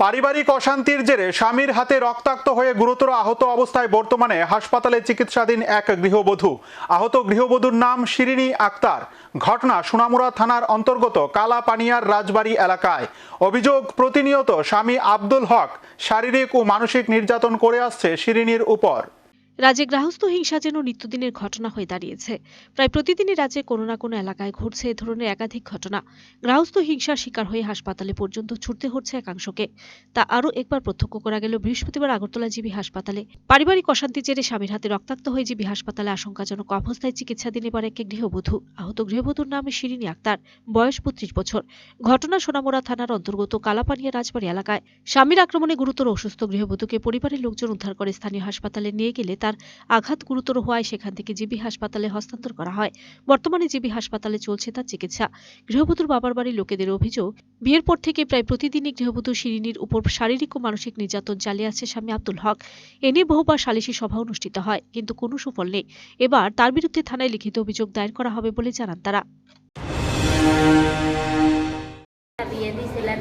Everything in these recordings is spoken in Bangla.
পারিবারিক অশান্তির জেরে স্বামীর হাতে রক্তাক্ত হয়ে গুরুতর আহত অবস্থায় বর্তমানে হাসপাতালে চিকিৎসাধীন এক গৃহবধূ। আহত গৃহবধূর নাম শিরিনী আক্তার। ঘটনা সোনামুরা থানার অন্তর্গত কালাপানিয়ার রাজবাড়ি এলাকায়। অভিযোগ, প্রতিনিয়ত স্বামী আব্দুল হক শারীরিক ও মানসিক নির্যাতন করে আসছে শিরিনীর উপর। রাজ্যে গৃহস্থ হিংসা যেন নিত্যদিনের ঘটনা হয়ে দাঁড়িয়েছে। প্রায় প্রতিদিনই রাজ্যে কোনো না কোনো এলাকায় ঘটছে এ ধরনের একাধিক ঘটনা। গৃহস্থ হিংসার শিকার হয়ে হাসপাতালে পর্যন্ত ছুটতে হচ্ছে একাংশকে। তা আরও একবার প্রত্যক্ষ করা গেল বৃহস্পতিবার আগরতলা জিবি হাসপাতালে। পারিবারিক অশান্তি জেরে স্বামীর হাতে রক্তাক্ত হয়ে জিবি হাসপাতালে আশঙ্কাজনক অবস্থায় চিকিৎসা চিকিৎসাধীন এবার এক গৃহবধূ। আহত গৃহবধূর নাম শিরিনী আক্তার, বয়স বত্রিশ বছর। ঘটনা সোনামুড়া থানার অন্তর্গত কালাপানিয়া রাজবাড়ি এলাকায়। স্বামীর আক্রমণে গুরুতর অসুস্থ গৃহবধূকে পরিবারের লোকজন উদ্ধার করে স্থানীয় হাসপাতালে নিয়ে গেলে তার আঘাত গুরুতর হওয়ায় সেখান থেকে জিবি হাসপাতালে হস্তান্তর করা হয়। বর্তমানে জিবি হাসপাতালে চলছে তার চিকিৎসা। গৃহবধূর বাবার বাড়ির লোকেদের অভিযোগ, বিয়ের পর থেকে প্রায় প্রতিদিনই গৃহবধূ শিরিনীর উপর শারীরিক ও মানসিক নির্যাতন চালিয়ে আছে স্বামী আব্দুল হক। এ নিয়ে বহুবার সালিশি সভা অনুষ্ঠিত হয়, কিন্তু কোনো সুফল নেই। এবার তার বিরুদ্ধে থানায় লিখিত অভিযোগ দায়ের করা হবে বলে জানান তারা।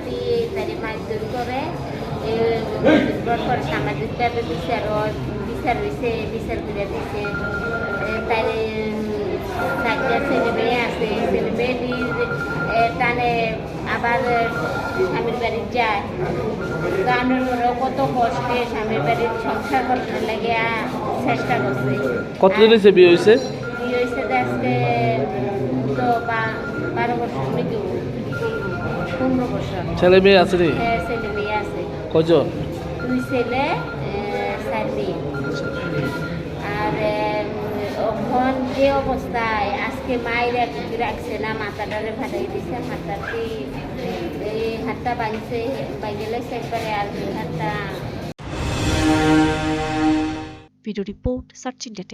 বিয়ে তারে সামাজিকভাবে বিচার বিচার হয়েছে বিচার করে দিছে চারটা ছেলে মেয়ে আছে ছেলে মেয়ে টানে আবার স্বামীর বাড়ি যায় গানের পরেও কত কষ্টে স্বামীর বাড়ির সংসার করতে লাগে চেষ্টা করছে কতদিন হয়েছে বিয়ে হয়েছে বিয়ে হয়েছে আজকে তো বারো বছর নাকি পনেরো বছর ছেলে মেয়ে আছে ছেলে মেয়ে আছে কজন দুই ছেলে মেয়ে আর এখন যে অবস্থায় আজকে মায়ের রাখছে না, মাথাটারে ফাটাই দিছে, মাথাটি এই হাতটা বাঁধছে বাইরে একবারে আর হাতটা। Video report search India